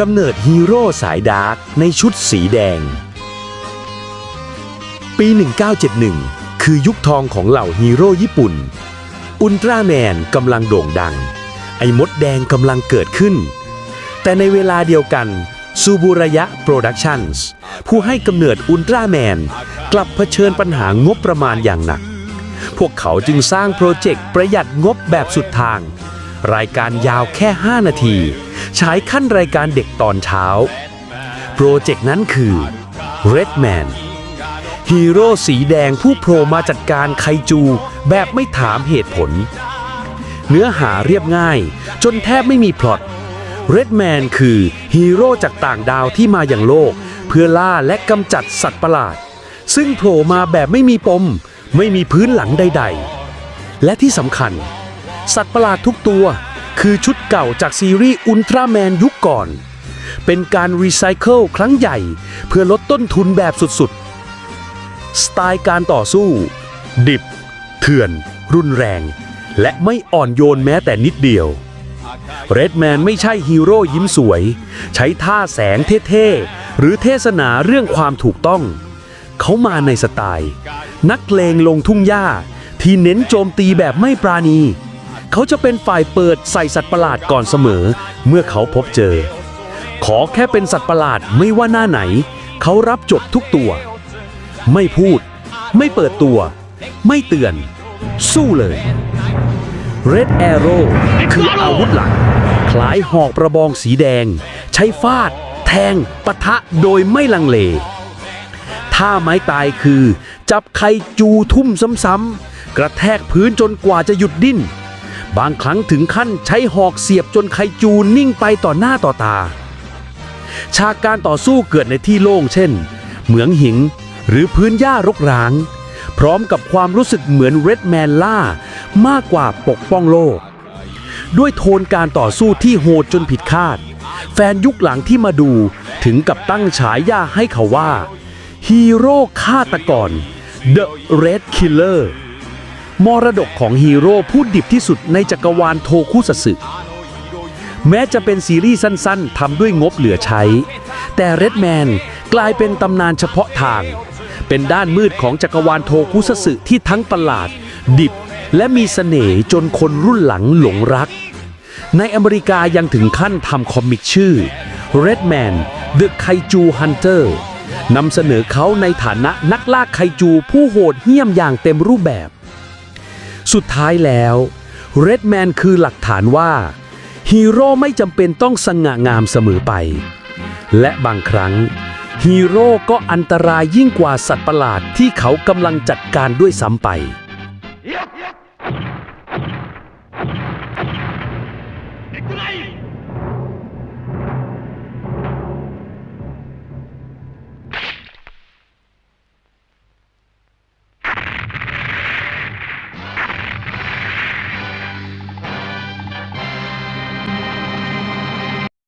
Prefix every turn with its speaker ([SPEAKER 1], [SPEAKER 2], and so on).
[SPEAKER 1] กำเนิดฮีโร่สายดาร์กในชุดสีแดง ปี 1971 คือยุคทองของเหล่าฮีโร่ญี่ปุ่น อุลตร้าแมนกำลังโด่งดัง ไอ้มดแดงกำลังเกิดขึ้น แต่ในเวลาเดียวกันซูบูระยะโปรดักชั่นส์ผู้ให้กำเนิดอุลตร้าแมน กลับเผชิญปัญหางบประมาณอย่างหนัก พวกเขาจึงสร้างโปรเจกต์ประหยัดงบแบบสุดทาง รายการยาวแค่ 5 นาที ฉายขั้นรายการเด็กตอนเช้า โปรเจกต์นั้นคือ Redman ฮีโร่สีแดงผู้โผล่มาจัดการไคจูแบบไม่ถามเหตุผล เนื้อหาเรียบง่าย จนแทบไม่มีพล็อต Redman คือฮีโร่จากต่างดาวที่มาอย่างโลก เพื่อล่าและกำจัดสัตว์ประหลาด ซึ่งโผล่มาแบบไม่มีปม ไม่มีพื้นหลังใด ๆ และที่สำคัญ สัตว์ประหลาดทุกตัว คือชุดเก่าจากซีรีส์อุลตร้าแมนยุคก่อน เป็นการรีไซเคิลครั้งใหญ่ เพื่อลดต้นทุนแบบสุดๆ สไตล์การต่อสู้ ดิบ เถื่อน รุนแรง และไม่อ่อนโยนแม้แต่นิดเดียวเรดแมนไม่ใช่ฮีโร่ยิ้มสวย ใช้ท่าแสงเท่ๆ หรือเทศนาเรื่องความถูกต้อง เขามาในสไตล์ นักเลงลงทุ่งหญ้าที่เน้นโจมตีแบบไม่ปราณี เขาจะเป็นฝ่ายเปิดใส่สัตว์ประหลาดก่อนเสมอ เมื่อเขาพบเจอ ขอแค่เป็นสัตว์ประหลาดไม่ว่าหน้าไหน เขารับจบทุกตัว ไม่พูด ไม่เปิดตัว ไม่เตือน สู้เลย Red Arrow คืออาวุธหลัก คล้ายหอกประบองสีแดง ใช้ฟาด แทง ปะทะโดยไม่ลังเลท่าไม้ตายคือ จับไคจูทุ่มซ้ำๆกระแทกพื้นจนกว่าจะหยุดดิ้น บางครั้งถึงขั้นใช้หอกเสียบจนไคจูนิ่งไปต่อหน้าต่อตา ฉากการต่อสู้เกิดในที่โล่งเช่น เหมืองหินหรือพื้นหญ้ารกร้าง พร้อมกับความรู้สึกเหมือนเรดแมนล่ามากกว่าปกป้องโลก ด้วยโทนการต่อสู้ที่โหดจนผิดคาด แฟนยุคหลังที่มาดูถึงกับตั้งฉายาให้เขาว่าฮีโร่ฆาตกร The Red Killer มรดกของฮีโร่ผู้ดิบที่สุดในจักรวาลโทคุสัสึแม้จะเป็นซีรีส์สั้นๆทำด้วยงบเหลือใช้ แต่ Redman กลายเป็นตำนานเฉพาะทาง เป็นด้านมืดของจักรวาลโทคุสัสึที่ทั้งประหลาด ดิบ และมีเสน่ห์จนคนรุ่นหลังหลงรัก ในอเมริกายังถึงขั้นทำคอมิกชื่อ Redman The Kaiju Hunter นำเสนอเขาในฐานะนักล่าไคจูผู้โหดเหี้ยมอย่างเต็มรูปแบบ สุดท้ายแล้ว Redman คือหลักฐานว่าฮีโร่ไม่จำเป็นต้องสง่างามเสมอไป และบางครั้งฮีโร่ก็อันตรายยิ่งกว่าสัตว์ประหลาดที่เขากำลังจัดการด้วยซ้ำไป
[SPEAKER 2] Yep.